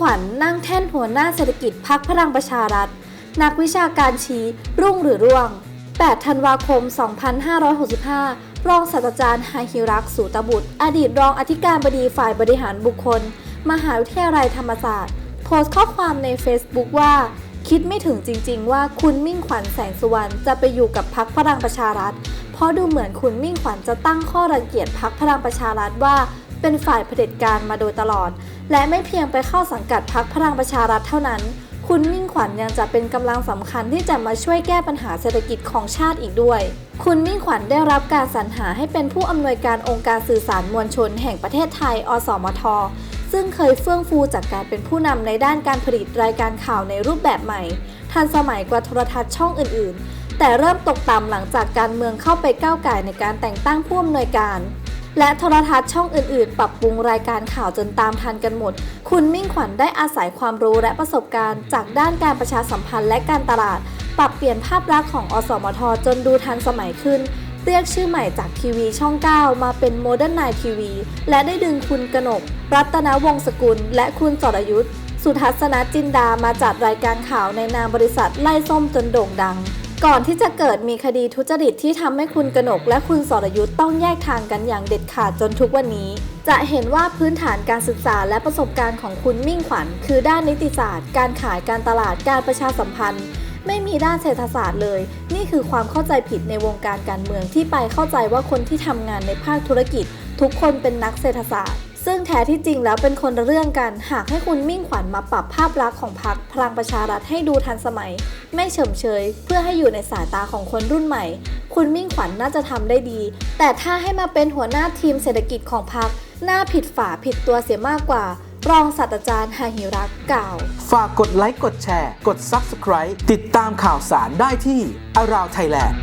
ขวัญนั่งแท่นหัวหน้าเศรษฐกิจพักพลังประชารัฐ นักวิชาการชี้รุ่งหรือร่วง 8 ธันวาคม 2565 รองศาสตราจารย์ไฮฮิรักสูตบุตร อดีตรองอธิการบดีฝ่ายบริหารบุคคล มหาวิทยาลัยธรรมศาสตร์ โพสต์ข้อความใน Facebook ว่า คิดไม่ถึงจริง ๆ ว่าคุณมิ่งขวัญแสงสุวรรณจะไปอยู่กับพักพลังประชารัฐ เพราะดูเหมือนคุณมิ่งขวัญจะตั้งข้อรังเกียจพักพลังประชารัฐว่า เป็นฝ่ายเผด็จการมาโดยตลอด และไม่เพียงไปเข้าสังกัดพักพลังประชารัฐเท่านั้น คุณมิ่งขวัญยังจะเป็นกำลังสำคัญที่จะมาช่วยแก้ปัญหาเศรษฐกิจของชาติอีกด้วย คุณมิ่งขวัญได้รับการสรรหาให้เป็นผู้อำนวยการองค์การสื่อสารมวลชน แห่งประเทศไทย อสมทซึ่งเคยเฟื่องฟูจากการเป็นผู้นำในด้านการผลิตรายการข่าวในรูปแบบใหม่ ทันสมัยกว่าโทรทัศน์ช่องอื่น ๆ แต่เริ่มตกต่ำหลังจากการเมืองเข้าไปก้าวไก่ในการแต่งตั้งผู้อำนวยการ และโทรทัศน์ช่องอื่นๆ ปรับปรุงรายการข่าวจนตามทันกันหมด คุณมิ่งขวัญได้อาศัยความรู้และประสบการณ์ จากด้านการประชาสัมพันธ์และการตลาด ปรับเปลี่ยนภาพลักษณ์ของอสมทจนดูทันสมัยขึ้น เรียกชื่อใหม่จากทีวีช่อง 9 มาเป็นโมเดิร์นไนทีวีและได้ดึงคุณกนก รัตนวงศ์สกุล และคุณสรยุทธสุทัศนจินดามาจัดรายการข่าวในนามบริษัทไล่ส้มจนโด่งดัง ก่อนที่จะเกิดมีคดีทุจริตที่ทำให้คุณกนกและคุณสรยุทธ์ต้องแยกทางกันอย่างเด็ดขาดจนทุกวันนี้ จะเห็นว่าพื้นฐานการศึกษาและประสบการณ์ของคุณมิ่งขวัญ คือด้านนิติศาสตร์ การขายการตลาดการประชาสัมพันธ์ ไม่มีด้านเศรษฐศาสตร์เลย นี่คือความเข้าใจผิดในวงการการเมืองที่ไปเข้าใจว่าคนที่ทำงานในภาคธุรกิจ ทุกคนเป็นนักเศรษฐศาสตร์ ซึ่งแท้ที่จริงแล้วเป็นคนละเรื่องกันหากให้คุณมิ่งขวัญมาปรับภาพลักษณ์ของพรรคพลังประชารัฐให้ดูทันสมัย ไม่เฉมเชยเพื่อให้อยู่ในสายตาของคนรุ่นใหม่ คุณมิ่งขวัญน่าจะทำได้ดี แต่ถ้าให้มาเป็นหัวหน้าทีมเศรษฐกิจของพรรคหน้าผิดฝาผิดตัวเสียมากกว่ารองศาสตราจารย์ฮาฮิรักกล่าว ฝากกดไลค์กดแชร์ กด Subscribe ติดตามข่าวสารได้ที่ Around Thailand